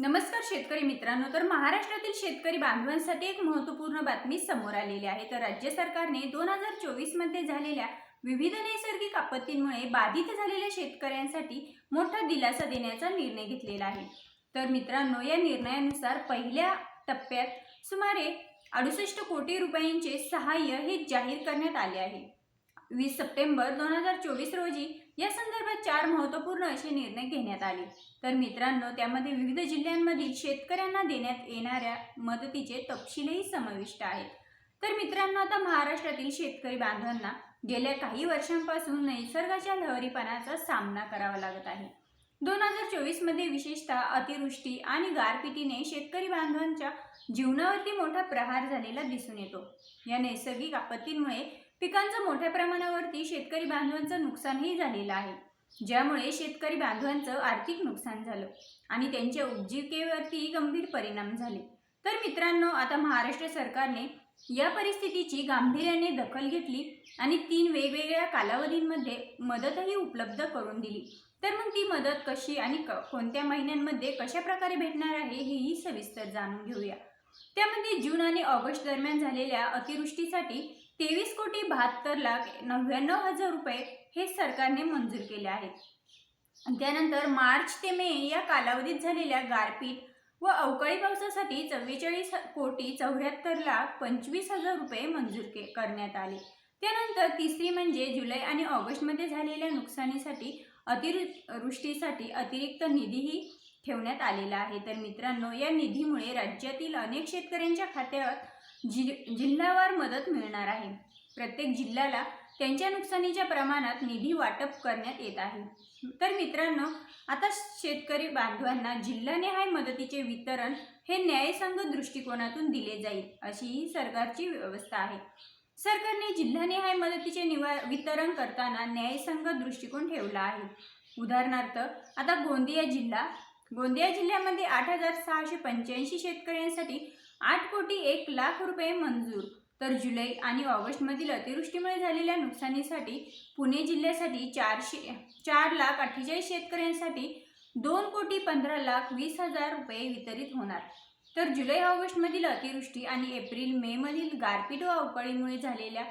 नमस्कार शेतकरी मित्रांनो तर महाराष्ट्रातील शेतकरी बांधवांसाठी एक महत्त्वपूर्ण बातमी समोर आलेली आहे. तर राज्य सरकारने दोन हजार चोवीसमध्ये झालेल्या विविध नैसर्गिक आपत्तींमुळे बाधित झालेल्या शेतकऱ्यांसाठी मोठा दिलासा देण्याचा निर्णय घेतलेला आहे. तर मित्रांनो या निर्णयानुसार पहिल्या टप्प्यात सुमारे अडुसष्ट कोटी रुपयांचे सहाय्य हे जाहीर करण्यात आले आहे. वीस सप्टेंबर दोन हजार चोवीस रोजी या संदर्भात चार महत्त्वपूर्ण असे निर्णय घेण्यात आले. तर मित्रांनो त्यामध्ये विविध जिल्ह्यांमधील शेतकऱ्यांना देण्यात येणाऱ्या मदतीचे तपशीलही समाविष्ट आहेत. तर मित्रांनो आता महाराष्ट्रातील शेतकरी बांधवांना गेल्या काही वर्षांपासून नैसर्गाच्या लहरीपणाचा सामना करावा लागत आहे. दोन हजार चोवीसमध्ये विशेषतः अतिवृष्टी आणि गारपिटीने शेतकरी बांधवांच्या जीवनावरती मोठा प्रहार झालेला दिसून येतो. या नैसर्गिक आपत्तींमुळे पिकांचं मोठ्या प्रमाणावरती शेतकरी बांधवांचं नुकसानही झालेलं आहे. ज्यामुळे शेतकरी बांधवांचं आर्थिक नुकसान झालं आणि त्यांच्या उपजीविकेवरती गंभीर परिणाम झाले. तर मित्रांनो आता महाराष्ट्र सरकारने या परिस्थितीची गांभीर्याने दखल घेतली आणि तीन वेगवेगळ्या कालावधींमध्ये मदतही उपलब्ध करून दिली. तर मग ती मदत कशी आणि क- कोणत्या महिन्यांमध्ये कशा प्रकारे भेटणार आहे हेही सविस्तर जाणून घेऊया. त्यामध्ये जून आणि ऑगस्ट दरम्यान झालेल्या अतिवृष्टीसाठी तेवीस कोटी बहात्तर लाख नव्याण्णव हजार रुपये हे सरकारने मंजूर केले आहेत. त्यानंतर मार्च ते मे या कालावधीत झालेल्या गारपीट व अवकाळी पावसासाठी चव्वेचाळीस कोटी चौऱ्याहत्तर लाख पंचवीस हजार रुपये मंजूर के करण्यात आले. त्यानंतर तिसरी म्हणजे जुलै आणि ऑगस्टमध्ये झालेल्या नुकसानीसाठी अतिवृष्टीसाठी अतिरिक्त निधीही ठेवण्यात आलेला आहे. तर मित्रांनो या निधीमुळे राज्यातील अनेक शेतकऱ्यांच्या खात्यात जि जिल्हावार मदत मिळणार आहे. प्रत्येक जिल्ह्याला त्यांच्या नुकसानीच्या प्रमाणात निधी वाटप करण्यात येत आहे. तर मित्रांनो आता शेतकरी बांधवांना जिल्हानिहाय मदतीचे वितरण हे न्यायसंग दृष्टिकोनातून दिले जाईल अशी ही सरकारची व्यवस्था आहे. सरकारने जिल्हानिहाय मदतीचे निवा वितरण करताना न्यायसंघ दृष्टिकोन ठेवला आहे. उदाहरणार्थ आता गोंदिया जिल्हा गोंदिया जिल्ह्यामध्ये आठ हजार सहाशे पंच्याऐंशी शेतकऱ्यांसाठी आठ कोटी एक लाख रुपये मंजूर. तर जुलै आणि ऑगस्टमधील अतिवृष्टीमुळे झालेल्या नुकसानीसाठी पुणे जिल्ह्यासाठी चारशे चार लाख अठ्ठेचाळीस शेतकऱ्यांसाठी दोन कोटी पंधरा लाख वीस हजार रुपये वितरित होणार. तर जुलै ऑगस्टमधील अतिवृष्टी आणि एप्रिल मेमधील गारपीट व अवकाळीमुळे झालेल्या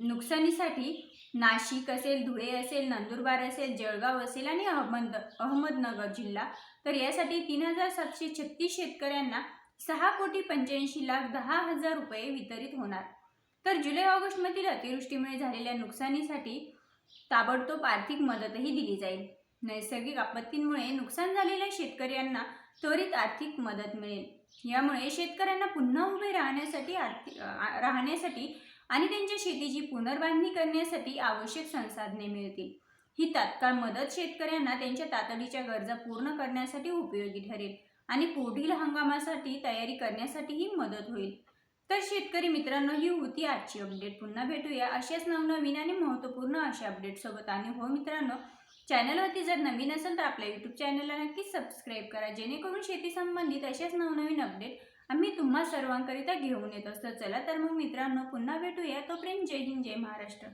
नुकसानीसाठी नाशिक असेल धुळे असेल नंदुरबार असेल जळगाव असेल आणि अहमद अहमदनगर जिल्हा. तर यासाठी तीन हजार सातशे छत्तीस शेतकऱ्यांना सहा कोटी पंच्याऐंशी लाख दहा हजार रुपये वितरित होणार. तर जुलै ऑगस्टमधील अतिवृष्टीमुळे झालेल्या नुकसानीसाठी ताबडतोब आर्थिक मदतही दिली जाईल. नैसर्गिक आपत्तींमुळे नुकसान झालेल्या शेतकऱ्यांना त्वरित आर्थिक मदत मिळेल. यामुळे शेतकऱ्यांना पुन्हा उभे राहण्यासाठी आर्थिक राहण्यासाठी आणि त्यांच्या शेतीची पुनर्बांधणी करण्यासाठी आवश्यक संसाधने मिळतील. ही तात्काळ मदत शेतकऱ्यांना त्यांच्या तातडीच्या गरजा पूर्ण करण्यासाठी उपयोगी ठरेल आणि पुढील हंगामासाठी तयारी करण्यासाठीही मदत होईल. तर शेतकरी मित्रांनो ही होती आजची अपडेट पुन्हा भेटूया अशाच नवनवीन आणि महत्त्वपूर्ण अशा अपडेटसोबत आणि हो मित्रांनो चॅनलवरती जर नवीन असेल तर आपल्या यूट्यूब चॅनलला नक्कीच सबस्क्राईब करा जेणेकरून शेती संबंधित अशाच नवनवीन अपडेट तुम्हा सर्वांकरिता घेऊन येत असतो. चला तर मग मित्रांनो पुन्हा भेटूया. तोपर्यंत जय हिंद जय महाराष्ट्र.